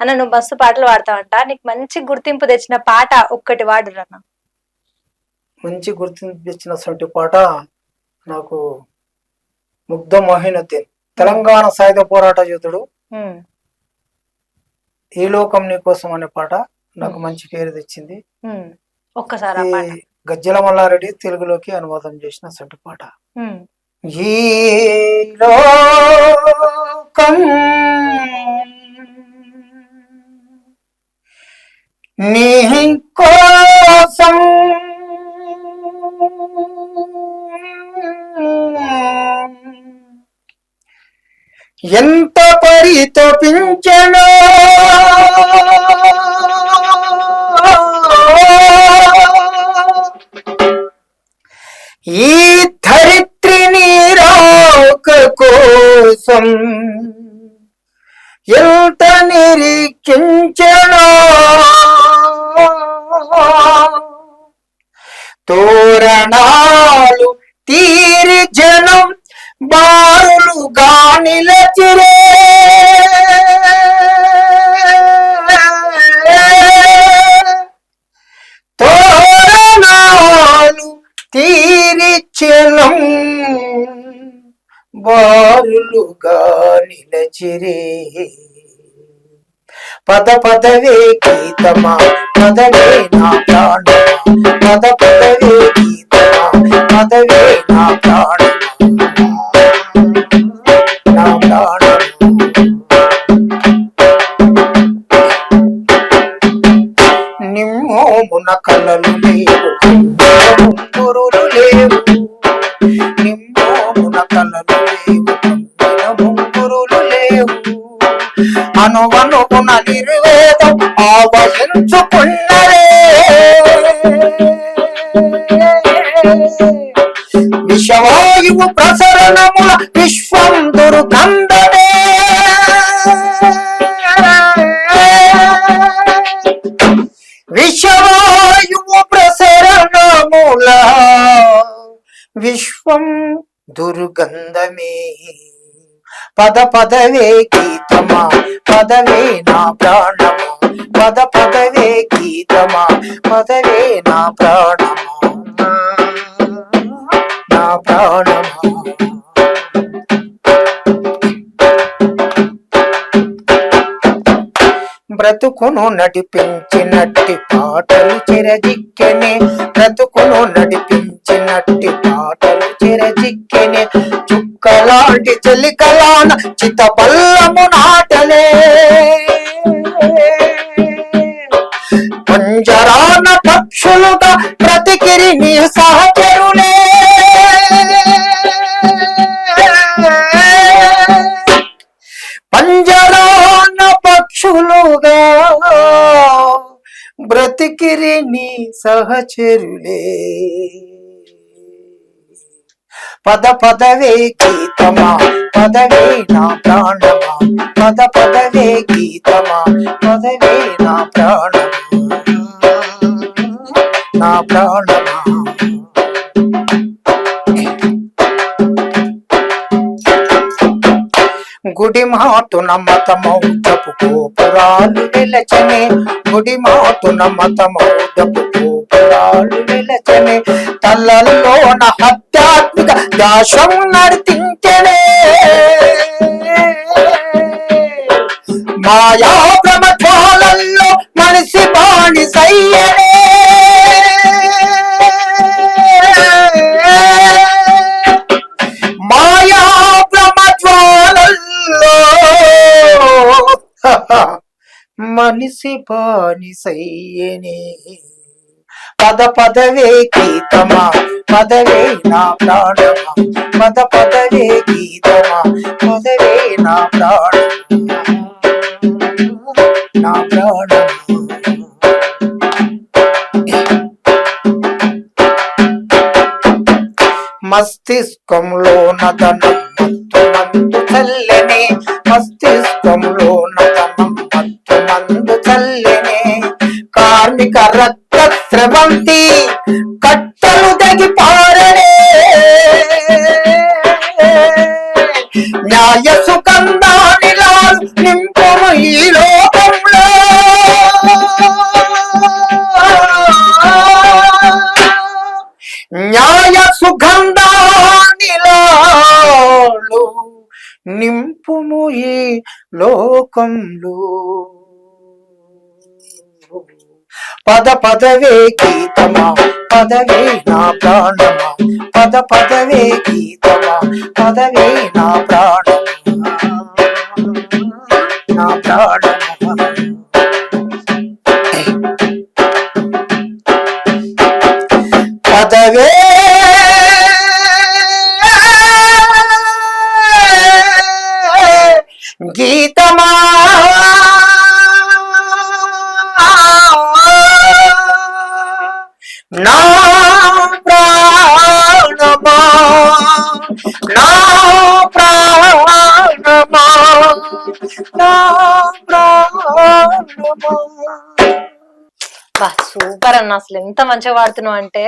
అన్న నువ్వు మస్తు పాటలు పాడతావంట. నీకు మంచి గుర్తింపు తెచ్చిన పాట ఒక్కటి వాడు అన్న మంచి గుర్తింపు ఇచ్చినటువంటి పాట నాకు ముగ్ధ మోహినుద్దీన్ తెలంగాణ సాయుధ పోరాట యోధుడు. ఈ లోకం నీ కోసం అనే పాట నాకు మంచి పేరు తెచ్చింది. ఒక్కసారి పాట. గజ్జల మల్లారెడ్డి తెలుగులోకి అనువాదం చేసినటువంటి పాట. ఉమ్, ఈ లోకం నీ కోసం. ఎంత పరితపించనో. ఈ ధరిత్రిని రాక కోసం. ఎంత నిరీక్షించనో. ప్రాణాలు తీరి జనం బారులుగా నిలచిరే తోరణాలు తీరి చలం బారులుగా నిలచిరే పద పదవే గీతమా పదవే నా ప్రాణమా పద పదవే నా ప్రాణం నా ప్రాణం నిమ్మోమున కలలు లేవు గురులు లేవు నిమ్మోమున కలలు లేవు. ముంగురులు లేవు అనువనుగుణ నిర్వేదం ఆవహించుకుని విషవాయువు ప్రసరణముల విశ్వం దుర్గంధమే విషవాయువు ప్రసరణముల విశ్వం దుర్గంధమే పద పదవే గీతమా పదవే నా ప్రాణమా పద పదవే గీతమా పదవే నా ప్రాణమా. బ్రతుకును నడిపించినట్టి పాటలు చిరజిక్కెనే. బ్రతుకును నడిపించినట్టి పాటలు చిరజిక్కెనే. చుక్కలాంటి చెలికలాన చితబల్లము నాటలే. పంజరాన పక్షులుగా బ్రతికిరి నీ సహచరులే. బ్రతికిరి నీ సహచరులే. పద పదవే గీతమా పదవే నా ప్రాణమా. పద పదవే గీతమా పదవే నా ప్రాణమా. నా ప్రాణమా. గుడి మాటున మతమౌటపు గోపురాలు నిలచనే. గుడి మాటున మతమౌటపు గోపురాలు నిలచనే. తలల్లోన హత్యాత్మిక దాశం నడిపించనే. మాయా మనిషి బాణి సయ్యనే పద పదవే గీతమా పదవే నా ప్రాణమా. పద పదవే గీతమా పదవే నా ప్రాణమా నా ప్రాణమా. మస్తిష్కంలో నదనం మత్తు మందు చల్లనే. మస్తిష్కంలో కార్మిక రక్త స్రవంతి కట్టలు తగి న్యాయ సుఖందానిలా నింపును ఈ లోకంలో. న్యాయ సుగంధానిలాలు నింపుము ఈ లోకంలో. పద పదవే గీతమా పదవే నా ప్రాణమా. పద పదవే గీతమా పదవే నా ప్రాణ నా ప్రాణమా నా ప్రాణమా నా ప్రాణమా. బా సూపర్ అన్న అసలు ఎంత మంచిగా వాడుతున్నావు అంటే.